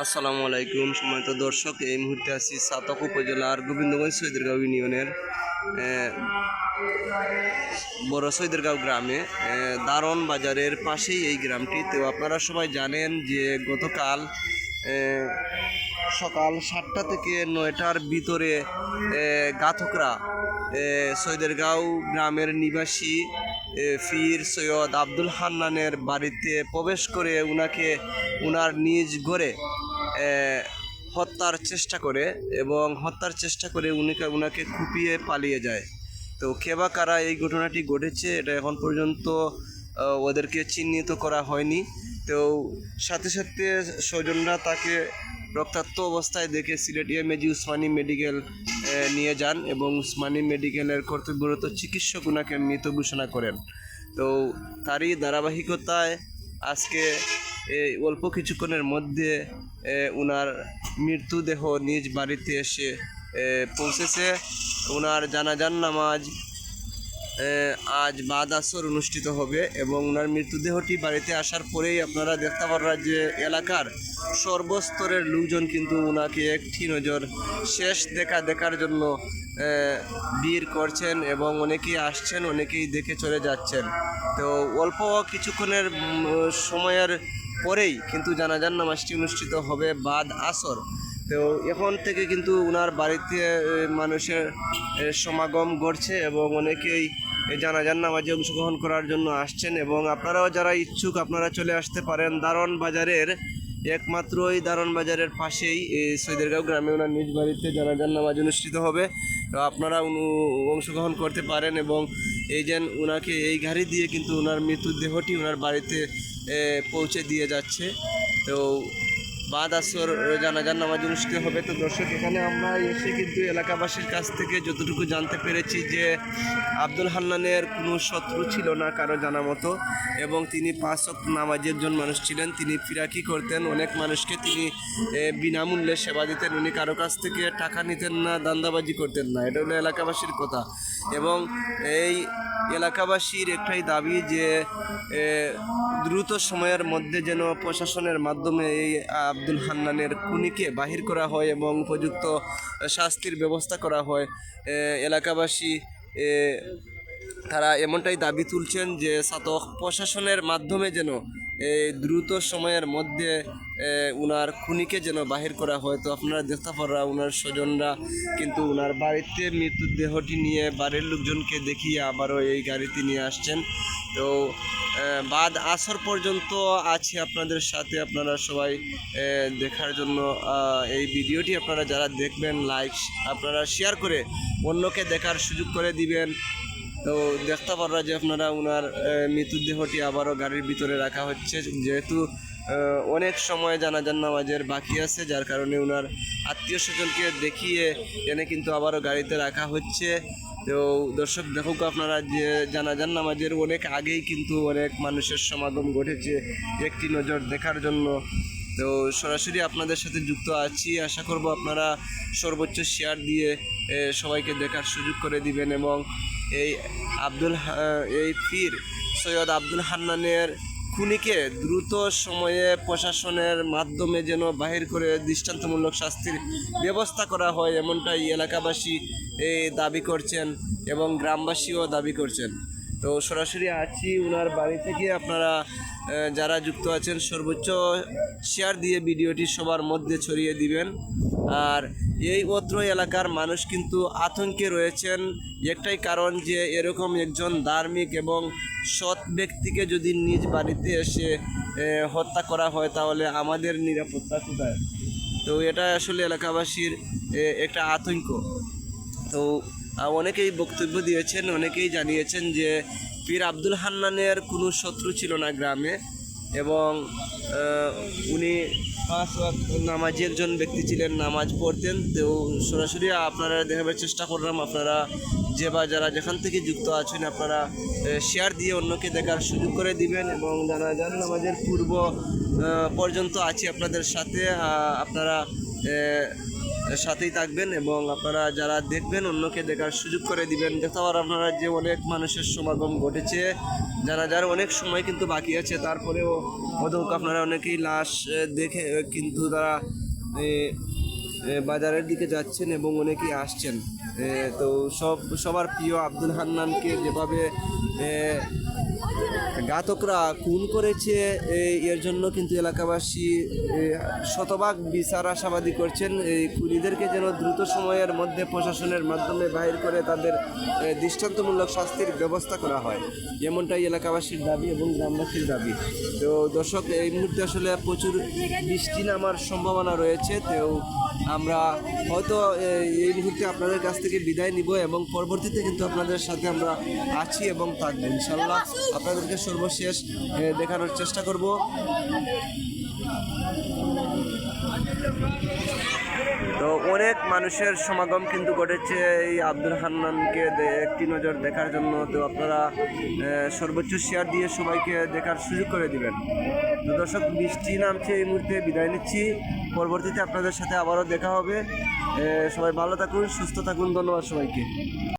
আসসালামু আলাইকুম, সম্মানিত দর্শক, এই মুহূর্তে আছি সাতক উপজেলার গোবিন্দগঞ্জ সৈদরগাঁও ইউনিয়নের বড় সৈদরগাঁও গ্রামে দারণ বাজারের পাশেই এই গ্রামটি। তো আপনারা সবাই জানেন যে গতকাল সকাল সাতটা থেকে নয়টার ভিতরে গাথকরা সৈদরগাঁও গ্রামের নিবাসী ফির সৈয়দ আব্দুল হান্নানের বাড়িতে প্রবেশ করে উনাকে উনার নিজ ঘরে হত্যার চেষ্টা করে এবং হত্যার চেষ্টা করে উনিকে, উনাকে কুপিয়ে পালিয়ে যায়। তো কেবা কারা এই ঘটনাটি ঘটেছে এটা এখন পর্যন্ত ওদেরকে চিহ্নিত করা হয়নি। তো সাথে সাথে স্বজনরা তাকে রক্তাক্ত অবস্থায় দেখে সিলেটিয়া মেজি উসমানী মেডিকেল নিয়ে যান এবং উসমানী মেডিকেলের কর্তব্যরত চিকিৎসক ওনাকে মৃত ঘোষণা করেন। তো তারই ধারাবাহিকতায় আজকে এই অল্প কিছুক্ষণের মধ্যে এ, উনার মৃত্যুদেহ নিজ বাড়িতে এসে পৌঁছেছে। ওনার জানাজান নামাজ আজ বাদ আসর অনুষ্ঠিত হবে এবং ওনার মৃতদেহটি বাড়িতে আসার পরেই আপনারা দেখতে পারবেন যে এলাকার সর্বস্তরের লোকজন কিন্তু ওনাকে একটি নজর শেষ দেখা দেখার জন্য ভিড় করছেন এবং অনেকেই আসছেন, অনেকেই দেখে চলে যাচ্ছেন। তো অল্প কিছুক্ষণের সময়ের পরেই কিন্তু জানাজান নামাজটি অনুষ্ঠিত হবে বাদ আসর। তো এখন থেকে কিন্তু ওনার বাড়িতে মানুষের সমাগম ঘটছে এবং অনেকেই জানাজান নামাজে অংশগ্রহণ করার জন্য আসছেন এবং আপনারাও যারা ইচ্ছুক আপনারা চলে আসতে পারেন। দারণ বাজারের একমাত্র এই দারণ বাজারের পাশেই সৈদেরগাঁও গ্রামে ওনার নিজ বাড়িতে জানাজান নামাজ অনুষ্ঠিত হবে। তো আপনারা অংশগ্রহণ করতে পারেন এবং এই যেন ওনাকে এই গাড়ি দিয়ে কিন্তু ওনার মৃত্যুদেহটি ওনার বাড়িতে পৌঁছে দিয়ে যাচ্ছে। তো বাদ আসর জানাজান নামাজ অনুষ্ঠিত হবে। তো দর্শক, এখানে আমরা এসে কিন্তু এলাকাবাসীর কাছ থেকে যতটুকু জানতে পেরেছি যে আব্দুল হান্নানের কোনো শত্রু ছিল না কারও জানা মতো এবং তিনি পাঁচ ওয়াক্ত নামাজি একজন মানুষ ছিলেন। তিনি ফিরাকি করতেন? অনেক মানুষকে তিনি বিনামূল্যে সেবা দিতেন। উনি কারও কাছ থেকে টাকা নিতেন না, দান্দাবাজি করতেন না। এটা হলো এলাকাবাসীর কথা। এবং এই এলাকাবাসীর একটাই দাবি যে দ্রুত সময়ের মধ্যে যেন প্রশাসনের মাধ্যমে এই আব্দুল হান্নানের খুনিকে বাহির করা হয় এবং উপযুক্ত শাস্তির ব্যবস্থা করা হয়। এলাকাবাসী তারা এমনটাই দাবি তুলছেন যে সাতক প্রশাসনের মাধ্যমে যেন দ্রুত সময়ের মধ্যে উনার খুনিকে যেন বাহির করা হয়। তো আপনারা দেখতে পারা উনার স্বজনরা কিন্তু উনার বাড়িতে মৃত্যুদেহটি নিয়ে বাড়ির লোকজনকে দেখিয়ে আবারও এই গাড়িতে নিয়ে আসছেন। তো বাদ আসর পর্যন্ত আছে আপনাদের সাথে। আপনারা সবাই দেখার জন্য এই ভিডিওটি আপনারা যারা দেখবেন, লাইক, আপনারা শেয়ার করে অন্যকে দেখার সুযোগ করে দিবেন। তো দেখতে পাররা যে আপনারা ওনার মৃতদেহটি আবারও গাড়ির ভিতরে রাখা হচ্ছে। যেহেতু অনেক সময় জানাজান নামাজের বাকি আছে, যার কারণে ওনার আত্মীয় স্বজনকে দেখিয়ে এনে কিন্তু আবারও গাড়িতে রাখা হচ্ছে। তো দর্শক, দেখুক আপনারা যে জানাজান নামাজের অনেক আগেই কিন্তু অনেক মানুষের সমাগম ঘটেছে একটি নজর দেখার জন্য। তো সরাসরি আপনাদের সাথে যুক্ত আছি। আশা করব আপনারা সর্বোচ্চ শেয়ার দিয়ে সবাইকে দেখার সুযোগ করে দিবেন এবং এই আব্দুল এই পীর সৈয়দ আব্দুল হান্নানের খুনিকে দ্রুত সময়ে প্রশাসনের মাধ্যমে যেন বাহির করে দৃষ্টান্তমূলক শাস্তির ব্যবস্থা করা হয়, এমনটাই এলাকাবাসী এই দাবি করছেন এবং গ্রামবাসীও দাবি করছেন। তো সরাসরি আছি ওনার বাড়ি থেকে। আপনারা যারা যুক্ত আছেন, সর্বোচ্চ শেয়ার দিয়ে ভিডিওটি সবার মধ্যে ছড়িয়ে দিবেন। আর এই অত্র এলাকার মানুষ কিন্তু আতঙ্কে রয়েছেন। একটাই কারণ যে এরকম একজন ধার্মিক এবং সৎ ব্যক্তিকে যদি নিজ বাড়িতে এসে হত্যা করা হয়, তাহলে আমাদের নিরাপত্তা কোথায়? তো এটা আসলে এলাকাবাসীর একটা আতঙ্ক। তো অনেকেই বক্তব্য দিয়েছেন, অনেকেই জানিয়েছেন যে পীর আব্দুল হান্নানের কোনো শত্রু ছিল না গ্রামে এবং উনি পাঁচ নামাজি, একজন ব্যক্তি ছিলেন, নামাজ পড়তেন। তো সরাসরি আপনারা দেখাবার চেষ্টা করলাম, আপনারা যে বা যারা যেখান থেকে যুক্ত আছেন, আপনারা শেয়ার দিয়ে অন্যকে দেখার সুযোগ করে দিবেন এবং জানাজান নামাজের পূর্ব পর্যন্ত আছি আপনাদের সাথে। আপনারা সাথেই থাকবেন এবং আপনারা যারা দেখবেন অন্যকে দেখার সুযোগ করে দিবেন। পার আপনারা যে অনেক মানুষের সমাগম ঘটেছে, যারা, যার অনেক সময় কিন্তু বাকি আছে, তারপরেও অধক আপনারা অনেকেই লাশ দেখে কিন্তু তারা বাজারের দিকে যাচ্ছেন এবং অনেকেই আসছেন। তো সব, সবার প্রিয় আব্দুল হান্নানকে যেভাবে ঘাতকরা খুন করেছে এর জন্য কিন্তু এলাকাবাসী শতভাগ বিচার আশাবাদী করছেন। এই খুনিদেরকে যেন দ্রুত সময়ের মধ্যে প্রশাসনের মাধ্যমে বাহির করে তাদের দৃষ্টান্তমূলক শাস্তির ব্যবস্থা করা হয়। যেমনটাই এলাকাবাসীর দাবি এবং গ্রামবাসীর দাবি। তো দর্শক, এই মুহূর্তে আসলে প্রচুর বৃষ্টি নামার সম্ভাবনা রয়েছে। তো আমরা হয়তো এই মুহূর্তে আপনাদের কাছ থেকে বিদায় নিব এবং পরবর্তীতে কিন্তু আপনাদের সাথে আমরা আছি এবং থাকব। ইনশাল্লাহ আপনাদেরকে সর্বশেষ দেখানোর চেষ্টা করব। তো অনেক মানুষের সমাগম কিন্তু ঘটেছে এই আব্দুল হান্নানকে একটি নজর দেখার জন্য। তো আপনারা সর্বোচ্চ শেয়ার দিয়ে সবাইকে দেখার সুযোগ করে দিবেন। তো দর্শক, বৃষ্টি নামছে এই মুহূর্তে, বিদায় নিচ্ছি। পরবর্তীতে আপনাদের সাথে আবারও দেখা হবে। সবাই ভালো থাকুন, সুস্থ থাকুন, ধন্যবাদ সবাইকে।